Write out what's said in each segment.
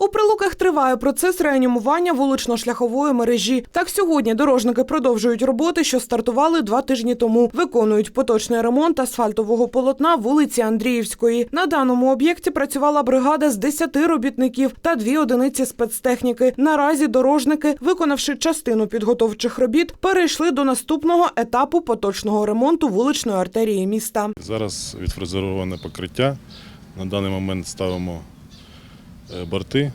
У прилуках триває процес реанімування вулично-шляхової мережі. Так сьогодні дорожники продовжують роботи, що стартували два тижні тому. Виконують поточний ремонт асфальтового полотна вулиці Андріївської. На даному об'єкті працювала бригада з 10 робітників та дві одиниці спецтехніки. Наразі дорожники, виконавши частину підготовчих робіт, перейшли до наступного етапу поточного ремонту вуличної артерії міста. Зараз відфрезероване покриття. На даний момент ставимо борти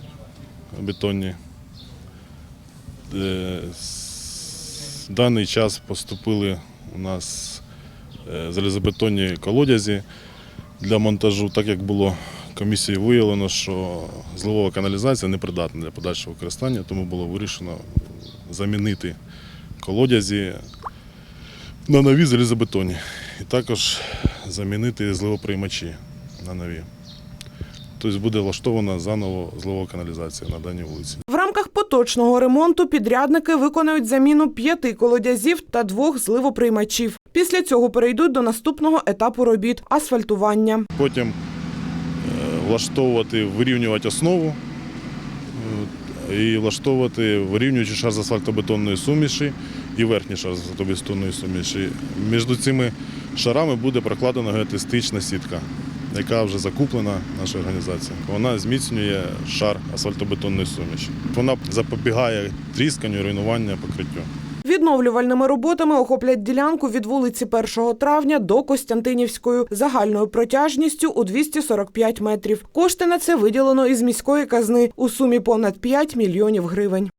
бетонні. Е, В даний час поступили у нас е, залізобетонні колодязі для монтажу, так як було комісією виявлено, що зливова каналізація непридатна для подальшого використання, тому було вирішено замінити колодязі на нові залізобетонні. І також замінити зливоприймачі на нові. Тобто буде влаштована заново зливова каналізація на даній вулиці. В рамках поточного ремонту підрядники виконають заміну п'яти колодязів та двох зливоприймачів. Після цього перейдуть до наступного етапу робіт асфальтування. Потім е, влаштовувати, вирівнювати основу е, і влаштовувати вирівнюючий шар з асфальтобетонної суміші і верхній шар з асфальтобетонної суміші. Між цими шарами буде прокладена геотестична сітка, яка вже закуплена нашою організацією. Вона зміцнює шар асфальтобетонної суміші. Вона запобігає трісканню, і руйнуванню покриттю. Відновлювальними роботами охоплять ділянку від вулиці 1 травня до Костянтинівської загальною протяжністю у 245 метрів. Кошти на це виділено із міської казни у сумі понад 5 мільйонів гривень.